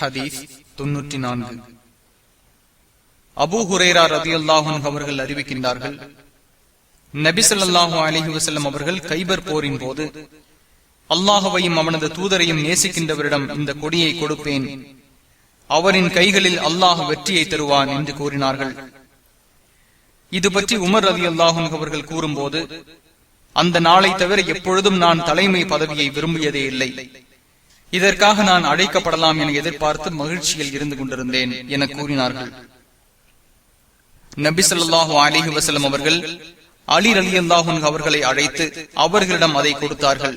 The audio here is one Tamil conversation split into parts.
ஹதீஸ் தொன்னூற்றி நான்கு அபு ஹுரேரா ரதி அல்லாஹன் அவர்கள் அறிவிக்கின்றார்கள் நபிசல்லாஹு அலிஹி வசல்லம் அவர்கள் கைபர் போரின் போது அல்லாஹுவையும் அவனது தூதரையும் நேசிக்கின்றவரிடம் இந்த கொடியை கொடுப்பேன். அவரின் கைகளில் அல்லாஹ் வெற்றியை தருவான் என்று கூறினார்கள். இது பற்றி உமர் ரவி அல்லாஹன் அவர்கள் கூறும்போது அந்த நாளை தவிர எப்பொழுதும் நான் தலைமை பதவியை விரும்பியதே இல்லை. இதற்காக நான் அழைக்கப்படலாம் என எதிர்பார்த்து மகிழ்ச்சியில் இருந்து கொண்டிருந்தேன் என கூறினார்கள். நபி சொல்லாஹு அலிஹி வசலம் அவர்கள் அலி அலி அல்லாஹன் அவர்களை அழைத்து அவர்களிடம் அதை கொடுத்தார்கள்.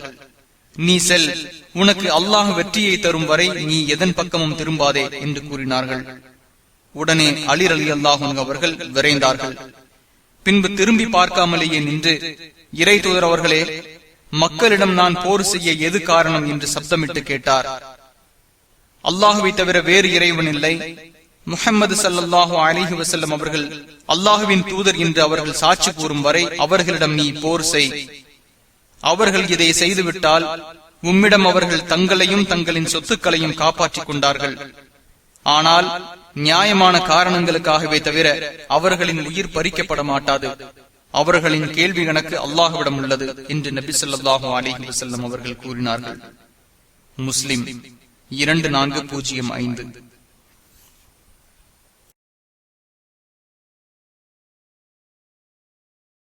நீ செல் உனக்கு அல்லாஹ் வெற்றியை தரும் வரை நீ எதன் பக்கமும் திரும்பாதே என்று கூறினார்கள். உடனே அலி அலி அல்லாஹன் அவர்கள் விரைந்தார்கள். பின்பு திரும்பி பார்க்காமலேயே நின்று இறை தூதர் அவர்களே மக்களிடம் நான் போர் செய்ய எது காரணம் என்று சப்தமிட்டு கேட்டார். அல்லாஹுவை தவிர வேறு இறைவன் இல்லை. முகமது சல்லாஹூ அலிஹி வசல்லம் அவர்கள் அல்லாஹுவின் தூதர் என்று அவர்கள் சாட்சி கூறும் வரை அவர்களிடம் நீ போர் செய். அவர்கள் இதை செய்துவிட்டால் உம்மிடம் அவர்கள் தங்களையும் தங்களின் சொத்துக்களையும் காப்பாற்றிக் கொண்டார்கள். ஆனால் நியாயமான காரணங்களுக்காகவே தவிர அவர்களின் உயிர் பறிக்கப்பட மாட்டாது. அவர்களின் கேள்வி கணக்கு அல்லாஹுவிடம் உள்ளது என்று நபி சொல்லாஹு அலிஹி வசல்லம் அவர்கள் கூறினார்கள். முஸ்லிம் இரண்டு நான்கு பூஜ்ஜியம் ஐந்து.